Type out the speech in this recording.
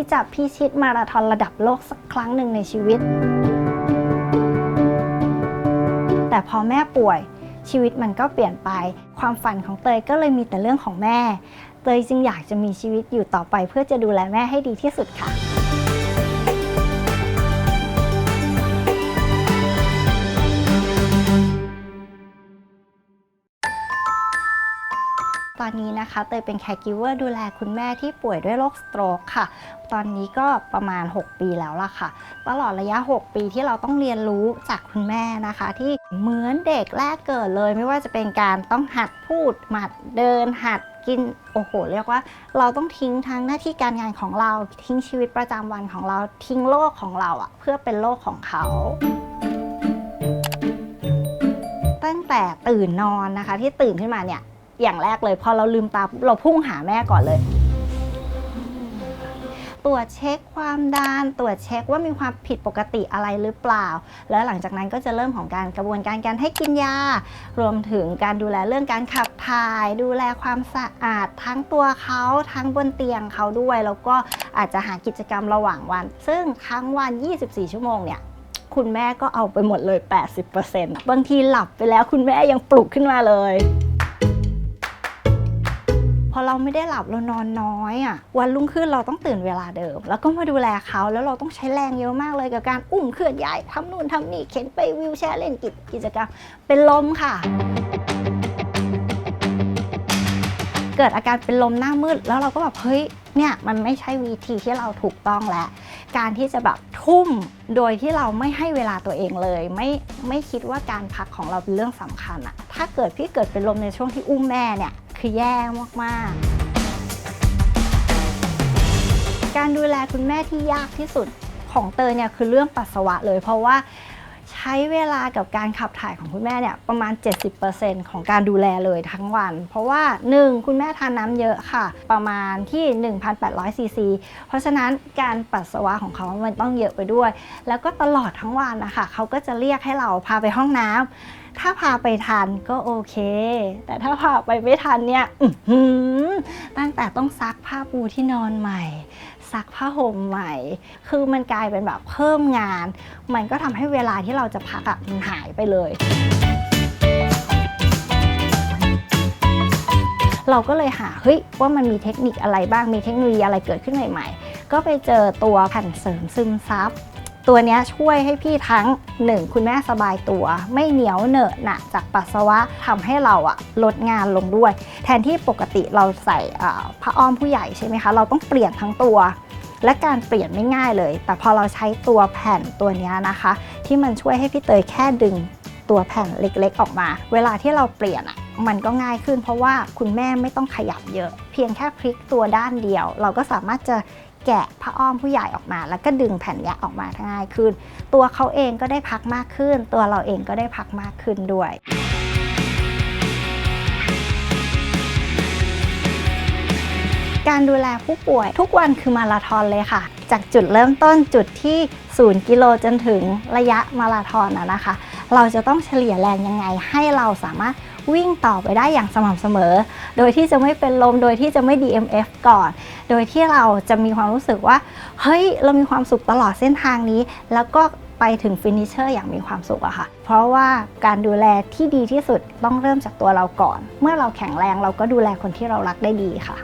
ที่จะพิชิตมาราธอนระดับโลกสักครั้งหนึ่งในชีวิต แต่พอแม่ป่วยชีวิตมันก็เปลี่ยนไป ความฝันของเตยก็เลยมีแต่เรื่องของแม่ เตยจึงอยากจะมีชีวิตอยู่ต่อไปเพื่อจะดูแลแม่ให้ดีที่สุดค่ะ ตอนนี้นะคะเตยเป็นแคร์กิเวอร์ดูแลคุณแม่ที่ป่วยด้วยโรคสโตรกค่ะ ตอนนี้ก็ประมาณ 6 ปีแล้วล่ะค่ะ ตลอดระยะ 6 ปีที่เราต้องเรียนรู้จากคุณแม่นะคะ ที่เหมือนเด็กแรกเกิดเลย ไม่ว่าจะเป็นการต้องหัดพูดหัดเดินหัดกินโอ้โหเรียกว่าเราต้องทิ้งทั้งหน้าที่การงานของเราทิ้งชีวิตประจำวันของเราทิ้งโลกของเราอะเพื่อเป็นโลกของเขาตั้งแต่ตื่นนอนนะคะ ที่ตื่นขึ้นมาเนี่ย อย่างแรกเลยพอเราลืมตาเราพุ่งหาแม่ก่อนเลย ตรวจเช็คความดันตรวจเช็คว่ามีความผิดปกติอะไรหรือเปล่า แล้วหลังจากนั้นก็จะเริ่มของการกระบวนการการให้กินยา รวมถึงการดูแลเรื่องการขับถ่าย ดูแลความสะอาดทั้งตัวเขาทั้งบนเตียงเขาด้วย แล้วก็อาจจะหากิจกรรมระหว่างวัน ซึ่งทั้งวัน 24 ชั่วโมงเนี่ยคุณแม่ก็เอาไปหมดเลย 80%บางทีหลับไปแล้วคุณแม่ยังปลุกขึ้นมาเลย เราไม่ได้หลับเรานอนน้อยอะวันรุ่งขึ้นเราต้องตื่นเวลาเดิม แล้วก็มาดูแลเขาแล้วเราต้องใช้แรงเยอะมากเลยกับการอุ้มเคลื่อนย้ายทำนู่นทำนี่เข็นไปวิวแชร์เล่นกิจกิจกรรม เป็นลมค่ะเกิดอาการเป็นลมหน้ามืด แล้วเราก็แบบเฮ้ยเนี่ยมันไม่ใช่วิธีที่เราถูกต้องแล้ว การที่จะแบบทุ่มโดยที่เราไม่ให้เวลาตัวเองเลย ไม่ไม่คิดว่าการพักของเราเป็นเรื่องสำคัญอะถ้าเกิดพี่เกิดเป็นลมในช่วงที่อุ้มแม่เนี่ย คือแย่มากๆ การดูแลคุณแม่ที่ยากที่สุดของเตยเนี่ยคือเรื่องปัสสาวะเลยเพราะว่า ช้เวลากับการขับถ่ายของคุณแม่เนี่ยประมาณ 70%ของการดูแลเลยทั้งวัน เพราะว่า 1. คุณแม่ทานน้ำเยอะค่ะ ประมาณที่ 1,800ซีซีเพราะฉะนั้นการปัสสาวะของเขามันต้องเยอะไปด้วย แล้วก็ตลอดทั้งวันนะคะเขาก็จะเรียกให้เราพาไปห้องน้ำถ้าพาไปทันก็โอเค แต่ถ้าพาไปไม่ทันเนี่ยตั้งแต่ต้องซักผ้าปูที่นอนใหม่ ซักผ้าห่มใหม่ คือมันกลายเป็นแบบเพิ่มงาน มันก็ทำให้เวลาที่เราจะพักอะมันหายไปเลย เราก็เลยหาเฮ้ยว่ามันมีเทคนิคอะไรบ้างมีเทคโนโลยีอะไรเกิดขึ้นใหม่ ๆ ก็ไปเจอตัวแผ่นเสริมซึมซับ ตัวนี้ช่วยให้พี่ทั้ง 1 คุณแม่สบายตัว ไม่เหนียวเหนอะหนะจากปัสสาวะทำให้เราอะลดงานลงด้วย แทนที่ปกติเราใส่ผ้าอ้อมผู้ใหญ่ใช่ไหมคะ เราต้องเปลี่ยนทั้งตัว และการเปลี่ยนไม่ง่ายเลย แต่พอเราใช้ตัวแผ่นตัวนี้นะคะ ที่มันช่วยให้พี่เตยแค่ดึงตัวแผ่นเล็กๆ ออกมา เวลาที่เราเปลี่ยนอะมันก็ง่ายขึ้นเพราะว่าคุณแม่ไม่ต้องขยับเยอะ เพียงแค่พลิกตัวด้านเดียว เราก็สามารถจะ แกะผ้าอ้อมผู้ใหญ่ออกมา แล้วก็ดึงแผ่นเนี้ออกมาง่ายขึ้น ตัวเขาเองก็ได้พักมากขึ้น ตัวเราเองก็ได้พักมากขึ้นด้วยการดูแลผู้ป่วยทุกวันคือมาราธอนเลยค่ะ จากจุดเริ่มต้นจุดที่ 0 กิโลจนถึงระยะมาราธอนนะคะ เราจะต้องเฉลี่ยแรงยังไงให้เราสามารถ วิ่งต่อไปได้อย่างสม่ำเสมอ โดยที่จะไม่เป็นลม โดยที่จะไม่ DMF ก่อน โดยที่เราจะมีความรู้สึกว่า เฮ้ย เรามีความสุขตลอดเส้นทางนี้ แล้วก็ไปถึงฟินิชเชอร์อย่างมีความสุขอะค่ะ เพราะว่าการดูแลที่ดีที่สุดต้องเริ่มจากตัวเราก่อน เมื่อเราแข็งแรงเราก็ดูแลคนที่เรารักได้ดีค่ะ